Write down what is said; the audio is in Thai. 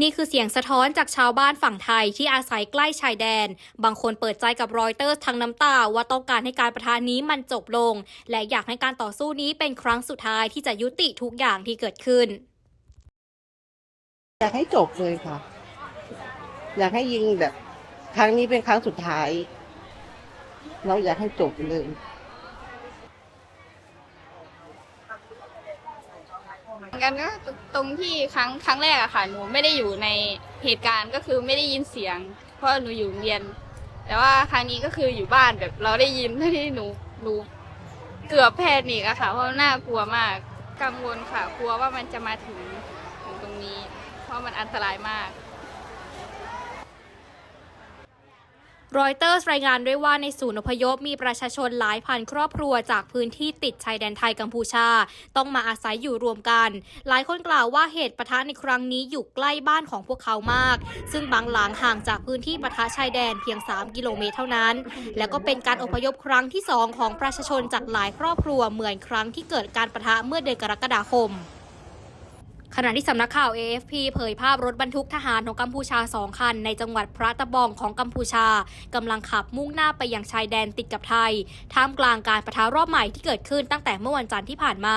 นี่คือเสียงสะท้อนจากชาวบ้านฝั่งไทยที่อาศัยใกล้ชายแดน บางคนเปิดใจกับรอยเตอร์ทั้งน้ำตาว่าต้องการให้การประทะนี้มันจบลง และอยากให้การต่อสู้นี้เป็นครั้งสุดท้ายที่จะยุติทุกอย่างที่เกิดขึ้น อยากให้จบเลยค่ะ อยากให้ยิงแบบ ครั้งนี้เป็นครั้งสุดท้าย เราอยากให้จบเลย เหมือน กันก็ตรงที่ครั้งครั้งแรกอะค่ะ หนูไม่ได้อยู่ในเหตุการณ์ก็คือไม่ได้ยินเสียง เพราะหนูอยู่โรงเรียน แต่ว่าครั้งนี้ก็คืออยู่บ้านแบบเราได้ยินที่หนูหนูเกือบแพนิกอะค่ะ เพราะน่ากลัวมากกังวลค่ะ กลัวว่ามันจะมาถึงถึงตรงนี้ เพราะมันอันตรายมาก รอยเตอร์รายงานด้วยว่าในศูนย์อพยพมีประชาชนหลายพันครอบครัวจากพื้นที่ติดชายแดนไทยกัมพูชา ต้องมาอาศัยอยู่รวมกัน หลายคนกล่าวว่าเหตุปะทะในครั้งนี้อยู่ใกล้บ้านของพวกเขามาก ซึ่งบางหลังห่างจากพื้นที่ปะทะชายแดนเพียง 3 กิโลเมตรเท่านั้น และก็เป็นการอพยพครั้งที่ 2 ของประชาชนจากหลายครอบครัวเหมือนครั้งที่เกิดการปะทะเมื่อเดือนกรกฎาคม ขณะที่สำนักข่าว AFP เผยภาพรถบรรทุกทหารของกัมพูชาสองคัน ในจังหวัดพระตะบองของกัมพูชากำลังขับมุ่งหน้าไปยังชายแดนติดกับไทย ท่ามกลางการประทะรอบใหม่ที่เกิดขึ้นตั้งแต่เมื่อวันจันทร์ที่ผ่านมา